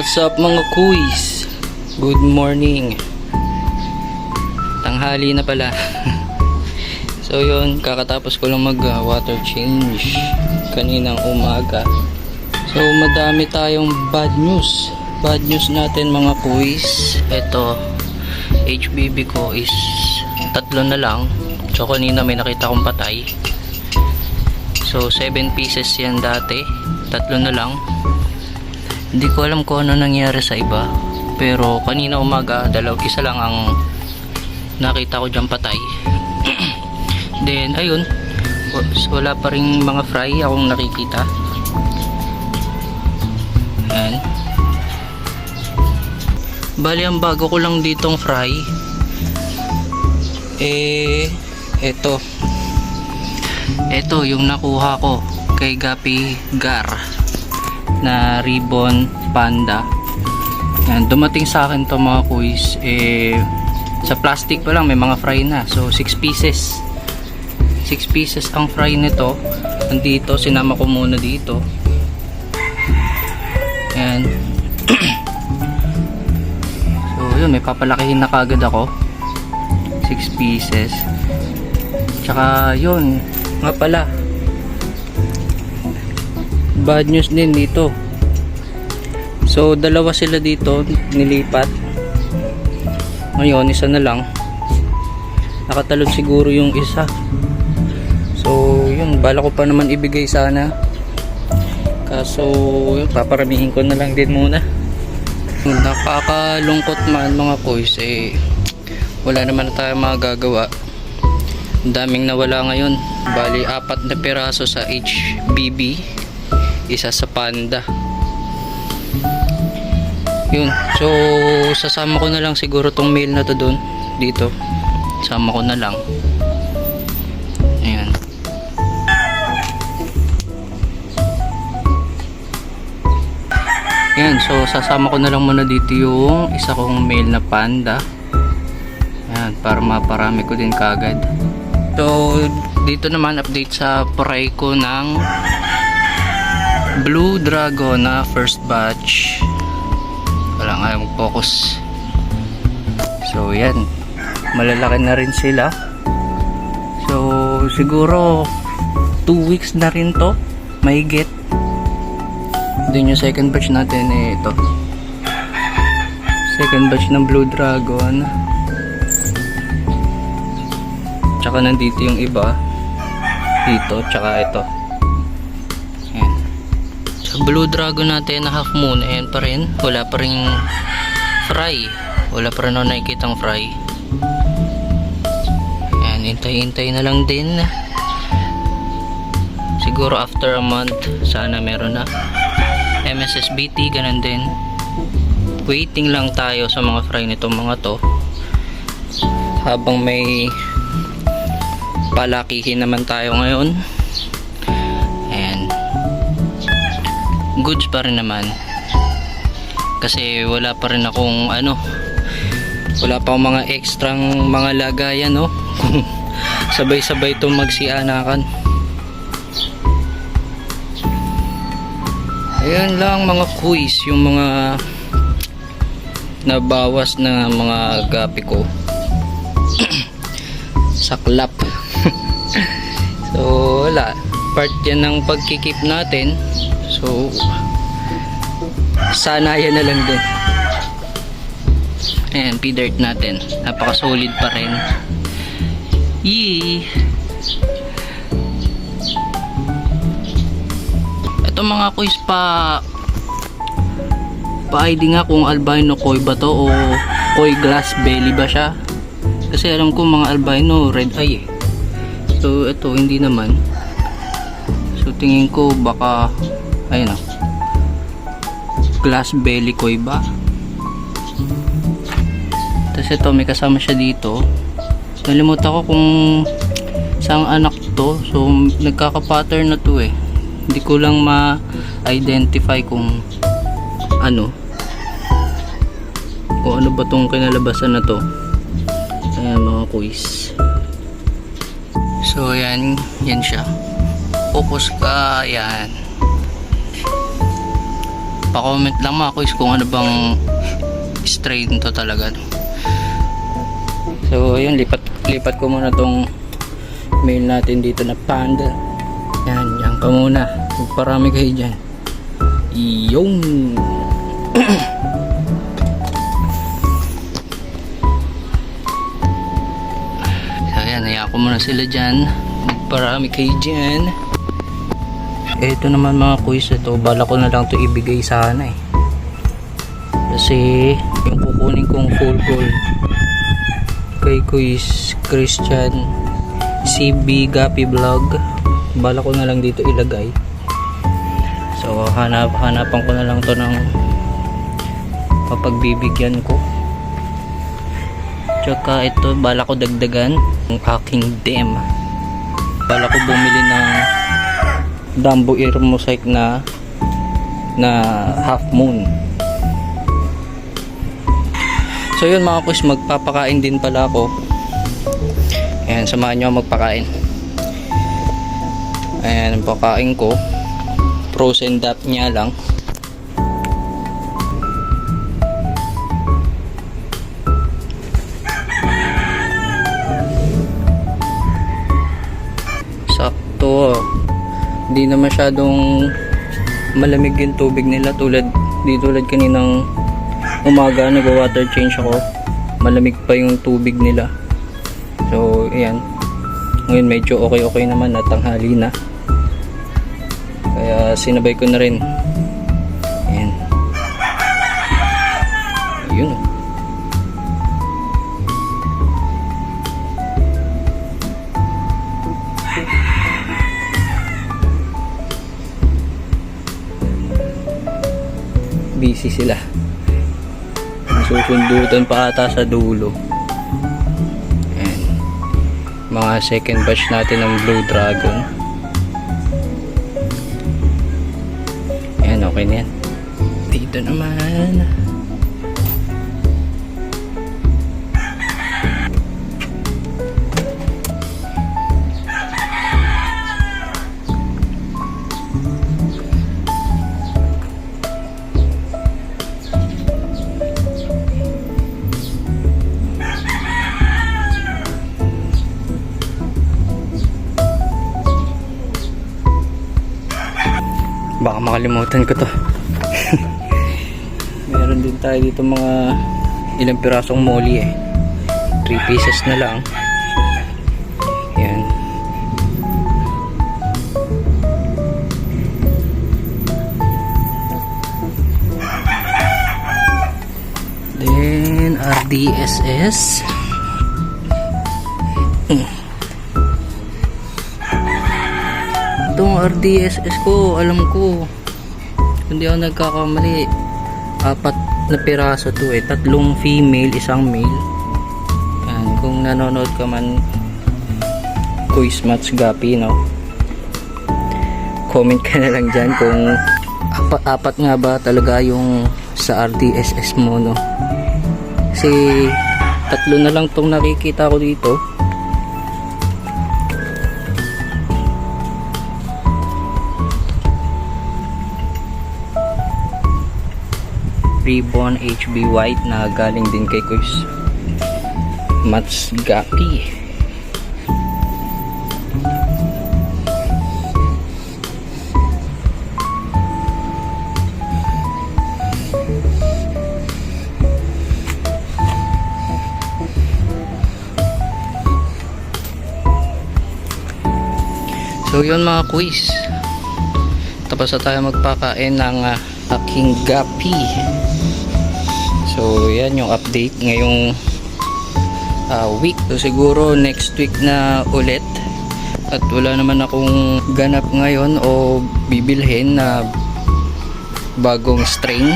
What's up mga kuys? Good morning. Tanghali na pala. so yun, kakatapos ko lang mag uh, water change kaninang umaga. So madami tayong bad news. Bad news natin mga kuys. Ito, HBB ko is tatlo na lang. So kanina may nakita kong patay. So 7 pieces yan dati. Tatlo na lang. Hindi ko alam kung ano nangyari sa iba. Pero kanina umaga, dalaw isa lang ang nakita ko dyan patay. Then, ayun. wa- Wala pa rin mga fry akong nakikita. Ayan. Bali, ang bago ko lang ditong fry. Eh, eto. Eto, yung nakuha ko kay Gapi Gar na ribbon panda. Yan, dumating sa akin to mga kuys eh, sa plastic pa lang may mga fry na. So 6 pieces. 6 pieces ang fry nito. Nandito sinama ko muna dito. Yan. So yun may papalakihin na kagad ako. 6 pieces. Tsaka yun nga pala bad news din dito. So dalawa sila dito nilipat. Ngayon isa na lang. Nakatalon siguro yung isa. So yun bala ko pa naman ibigay sana. Kaso yun paparamihin ko na lang din muna. Nakakalungkot man mga koys eh wala naman na tayo magagawa. Daming nawala ngayon. Bali apat na piraso sa HBB isa sa panda. Yun. So sasama ko na lang siguro tong mail na to doon dito. Sama ko na lang. Ayan. Yan so sasama ko na lang muna dito yung isa kong mail na panda. Yan para maparami ko din kagad so dito naman update sa pray ko ng Blue Dragon na first batch. Wala nga yung focus. So yan. Malalaki na rin sila. So siguro 2 weeks na rin to. Mahigit din yung second batch natin eh ito. Second batch ng Blue Dragon. Tsaka nandito yung iba. Dito tsaka ito. Blue Dragon natin na half moon, ayan pa rin. Wala pa rin fry. Wala pa rin ako nakikitang fry. Ayan, hintay-hintay na lang din. Siguro after a month, sana meron na. MSSBT, ganun din. Waiting lang tayo sa mga fry nitong mga to. Habang may palakihin naman tayo ngayon. Goods pa rin naman. Kasi wala pa rin akong ano wala pa akong mga ekstrang mga lagayan no? Sabay sabay itong magsianakan. Ayun lang mga quiz yung mga nabawas na mga gapi ko. Saklap. So wala part yan ng pagkikip natin So, sana yan na lang din. Ayan, p-dirt natin. Napaka-solid pa rin. Yee! Ito mga kuys pa pa-ID nga kung albino koi ba to o koi glass belly ba siya. Kasi alam ko mga albino red eye eh. So, ito hindi naman. So, tingin ko baka ayun o glass belly koi ba tapos ito may kasama siya dito. Nalimutan ko kung saang anak to. So nagkaka pattern na to eh. Hindi ko lang ma-identify kung ano. Kung ano ba tong kinalabasan na to. Ayan mga quiz so yan yan siya focus ka yan Pa-comment lang mga quiz kung ano bang strain to talaga. So, ayun, lipat, lipat ko muna tong mail natin dito na panda. Yan, yan ka muna. Magparami kayo dyan. Yung. so, yan, hayaan ko muna sila dyan. Magparami kayo dyan. Ito naman mga quiz ito, bala ko na lang to ibigay sana eh. Kasi yung kukunin kong full gold kay quiz Christian CB Gapi Vlog bala ko na lang dito ilagay. So hanap hanapan ko na lang to ng papagbibigyan ko. Tsaka ito bala ko dagdagan ng aking dem. Bala ko bumili ng Dumbo Ear Mosaic na na half moon So yun mga kus, magpapakain din pala ako. Ayan, samahan nyo magpakain. Ayan, ang pakain ko. Frozen dap niya lang. Na masyadong malamig yung tubig nila tulad di tulad kaninang umaga nag-water change ako. Malamig pa yung tubig nila. So ayan. Ngayon medyo okay okay naman na tanghali na. Kaya sinabay ko na rin. Ayan. Yun. oh. Busy sila. Susundutan pa ata sa dulo. Ayan. mga second batch natin ng blue dragon. Ayan, okay na yan. Dito naman baka makalimutan ko to. Meron din tayo dito mga ilang pirasong molly eh. 3 pieces na lang. Yan. Then RDSS itong RDSS ko alam ko hindi ako nagkakamali. Apat na piraso to eh. Tatlong female isang male. Yan kung nanonood ka man quiz match gapi no? Comment ka na lang dyan kung apat, apat nga ba talaga yung sa RDSS mo no? Kasi tatlo na lang tong nakikita ko dito Ribbon HB White na galing din kay Kuis Mats Gapi So yun mga quiz Tapos na tayo magpakain ng ah, aking gapi So yan yung update ngayong ah, week. So siguro next week na ulit. At wala naman akong ganap ngayon o bibilhin na bagong strain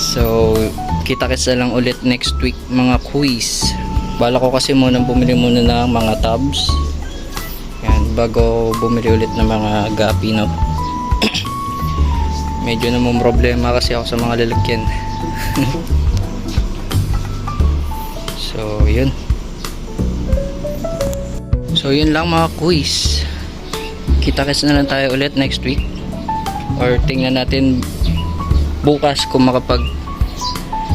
So kita kita lang ulit next week mga quiz. Bala ko kasi muna bumili muna ng mga tabs. Yan, bago bumili ulit ng mga gapi no medyo namang problema kasi ako sa mga lalagyan. So yun. So yun lang mga quiz. Kita kits na lang tayo ulit next week. Or tingnan natin bukas kung makapag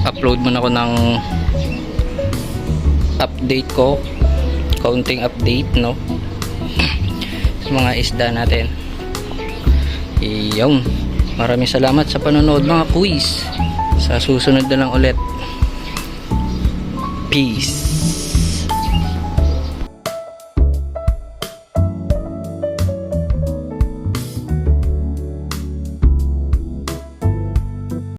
upload mo na ako ng update ko. Kaunting update no? Sa mga isda natin. Iyon maraming salamat sa panonood mga quiz sa susunod na lang ulit. Peace